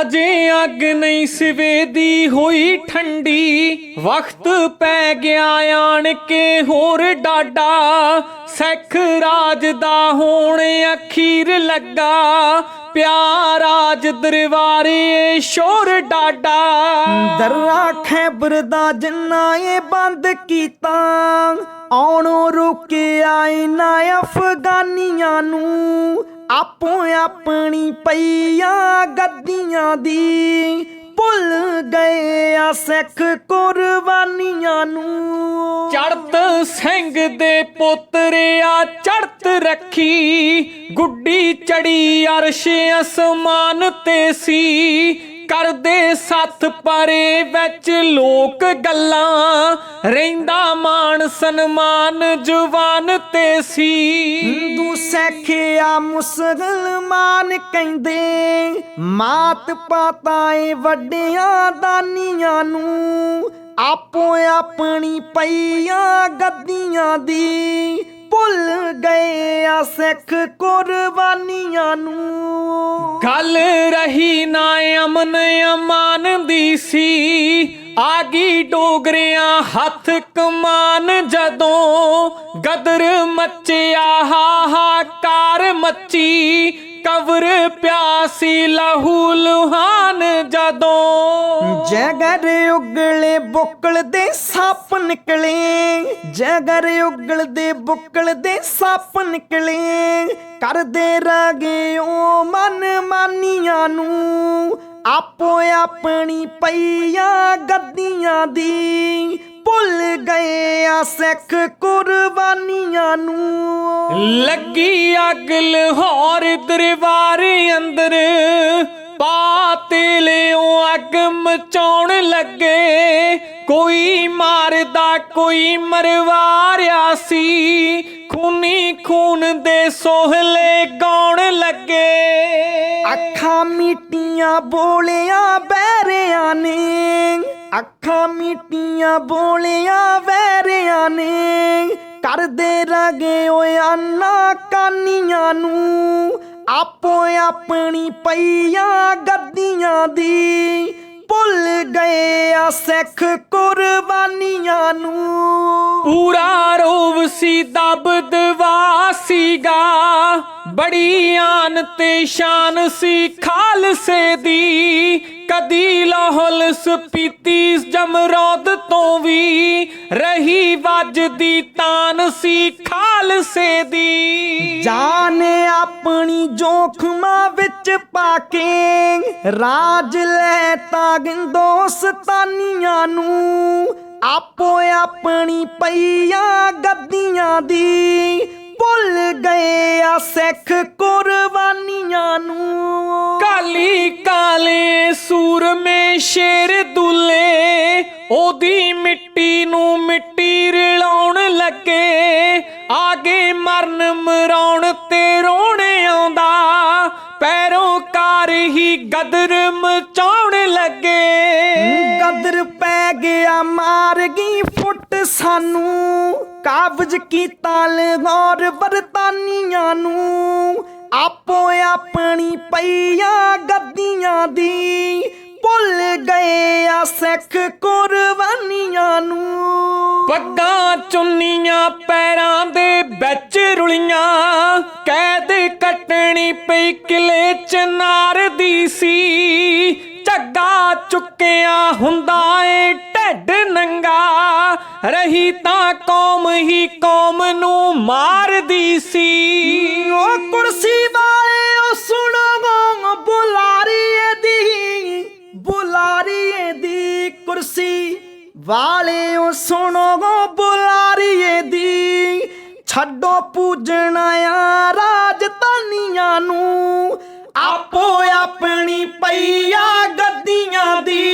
ਅਜੇ ਅੱਗ ਨਹੀਂ ਸਿਵੇ ਦੀ ਹੋਈ ਠੰਡੀ। ਵਕਤ ਪੈ ਗਿਆ ਆਣ ਕੇ ਹੋਰ ਡਾਡਾ। ਸਿੱਖ ਰਾਜ ਦਾ ਹੋਣ ਅਖੀਰ ਲੱਗਾ। ਪਿਆਰ ਰਾਜ ਦਰਬਾਰੇ ਸ਼ੋਰ ਡਾਡਾ। ਦਰਰਾ ਖੈਬਰ ਦਾ ਜਿੰਨਾ ਇਹ ਬੰਦ ਕੀਤਾ, ਆਉਣੋਂ ਰੁਕਿਆ ਨਾ ਅਫਗਾਨੀਆਂ ਨੂੰ। ਆਪੋ ਆਪਣੀ ਪਈਆਂ ਗੱਦੀਆਂ ਦੀ ਭੁੱਲ ਗਏ ਆ ਸਿੱਖ ਕੁਰਬਾਨੀਆਂ ਨੂੰ। ਚੜਤ ਸਿੰਘ ਦੇ ਪੁੱਤਰਿਆ ਚੜਤ ਰੱਖੀ, ਗੁੱਡੀ ਚੜੀ ਅਰਸ਼ ਅਸਮਾਨ ਤੇ ਸੀ। ਕਰਦੇ ਸੱਥ ਪਰੇ ਵਿੱਚ ਲੋਕ ਗੱਲਾਂ। ਰਹਿੰਦਾ ਮਾਣ, ਸਨਮਾਨ ਜਵਾਨ ਤੇ ਸੀ। ਹਿੰਦੂ ਸਿੱਖਿਆ ਮੁਸਲਮਾਨ ਕਹਿੰਦੇ, ਮਾਤ ਪਾਤਾਏ ਵੱਡਿਆਂ ਦਾਨੀਆਂ ਨੂੰ ਆਪੋ ਆਪਣੀ ਪਈਆਂ ਗੱਦੀਆਂ ਦੀ। ਭੁੱਲ ਗਏ ਆ ਸਿੱਖ ਕੁਰਬਾਨੀਆਂ ਨੂੰ। ਗੱਲ ਰਹੀ ਨਾ ਅਮਨ ਅਮਾਨ ਦੀ ਸੀ। ਆ ਗਈ ਡੋਗਰਿਆਂ ਹੱਥ ਕਮਾਨ ਜਦੋਂ ਗਦਰ ਮੱਚਿਆ, ਹਾਹਾਕਾਰ ਮੱਚੀ। ਕਬਰ ਪਿਆਸੀ ਲਹੂ ਲੁਹਾਨ ਜਦੋਂ ਜਗਰ ਉਗਲੇ ਬੁੱਕਲ ਦੇ ਸੱਪ ਨਿਕਲੇ। ਜਗਰ ਉਗਲਦੇ ਬੁੱਕਲ ਦੇ ਸੱਪ ਨਿਕਲੇ। ਕਰਦੇ ਰਾਗੇ ਉਹ ਮਨ ਮਾਨੀਆਂ ਨੂੰ। ਆਪੋ ਆਪਣੀ ਪਈਆਂ ਗੱਦੀਆਂ ਦੀ। ਭੁੱਲ ਗਏ ਆ ਸਿੱਖ ਕੁਰਬਾਨੀਆਂ ਨੂੰ। ਲੱਗੀ ਅਗਲ ਹੋਰ ਦਰਬਾਰ ਅੰਦਰ। ਪਾਤੇ ਅੱਗ ਮਚਾਉਣ ਲੱਗੇ। ਕੋਈ ਮਾਰਦਾ, ਕੋਈ ਮਰਵਾ ਰਿਆ ਸੀ। ਖੂਨੀ ਖੂਨ ਦੇ ਸੋਹਲੇ ਗਾਉਣ ਲੱਗੇ। ਅੱਖਾਂ ਮੀਟੀਆਂ ਬੋਲਿਆ ਬੈਰਿਆਂ ਨੇ। ਅੱਖਾਂ ਮੀਟੀਆਂ ਬੋਲਿਆ ਬੈਰਿਆਂ ਨੇ। ਕਰਦੇ ਰਾਗੇ ਓਏ ਆਨਾ ਕਾਨੀਆਂ ਨੂੰ। ਆਪੋ ਆਪਣੀ ਪਈਆਂ ਗੱਦੀਆਂ ਦੀ ਭੁੱਲ ਗਏ ਆ ਸਿੱਖ ਕੁਰਬਾਨੀਆਂ ਨੂੰ। ਪੂਰਾ ਰੋਵ ਸੀ ਦਬਦਵਾ ਸੀਗਾ। ਬੜੀ ਆਨ ਤੇ ਸ਼ਾਨ ਸੀ ਖਾਲਸੇ ਦੀ। ਕਦੀ ਲਾਹੌਲ ਸਪੀਤੀ ਜਮਰੌਦ ਤੋਂ ਵੀ ਰਹੀ ਵੱਜਦੀ ਤਾਨ ਸੀ ਖਾਲਸੇ ਦੀ। ਜਾਨ ਆਪਣੀ ਜੋਖਮਾਂ ਵਿੱਚ ਪਾ ਕੇ ਰਾਜ ਲੈ ਤਾਂ ਹਿੰਦੋਸਤਾਨੀਆਂ ਨੂੰ। ਆਪੋ ਆਪਣੀ ਪਈਆਂ ਗੱਦੀਆਂ ਦੀ ਭੁੱਲ ਗਏ ਆ ਸਿੱਖ ਕੁਰਬਾਨੀਆਂ ਨੂੰ। ਸੂਰਮੇ ਸ਼ੇਰ ਦੁੱਲੇ, ਉਹਦੀ ਮਿੱਟੀ ਨੂੰ ਮਿੱਟੀ ਰਲਾਉਣ ਲੱਗੇ। ਆਗੇ ਮਰਨ ਮਰਾਉਣ ਤੇ ਰੋਣ ਆਉਂਦਾ, ਪੈਰੋਂ ਹੀ ਗਦਰ ਮਚਾਉਣ ਲੱਗੇ। ਗਦਰ ਪੈ ਗਿਆ, ਮਾਰ ਗਈ ਫੁੱਟ ਸਾਨੂੰ। ਕਾਬਜ ਕੀਤਾ ਲਾਹੌਰ ਬਰਤਾਨੀਆਂ ਨੂੰ। ਆਪੋ ਆਪਣੀ ਪਈਆਂ ਗੱਦੀਆਂ ਦੀ। ਗਏ ਆ ਸਿੱਖ ਕੁਰਬਾਨੀਆਂ ਨੂੰ। ਪੱਗਾਂ ਚੁੰਨੀਆਂ ਪੈਰਾਂ ਦੇ ਵਿੱਚ ਰੁਲੀਆਂ। ਕੈਦ ਕੱਟਣੀ ਪਈ ਕਿਲੇ ਚਨਾਰ ਦੀ ਸੀ। ਝੱਗਾ ਚੁੱਕਿਆ ਹੁੰਦਾ ਏ ਢੱਡ ਨੰਗਾ। ਰਹੀ ਤਾਂ ਕੌਮ ਹੀ ਕੌਮ ਨੂੰ ਮਾਰਦੀ ਸੀ। ਉਹ ਕੁਰਸੀ ਸੁਣੋ ਬੁਲਾਰੀਏ ਦੀ। ਛੱਡੋ ਪੂਜਣਾ ਆ ਰਾਜਧਾਨੀਆਂ ਨੂੰ। ਆਪੋ ਆਪਣੀ ਪਈਆ ਗੱਦੀਆਂ ਦੀ।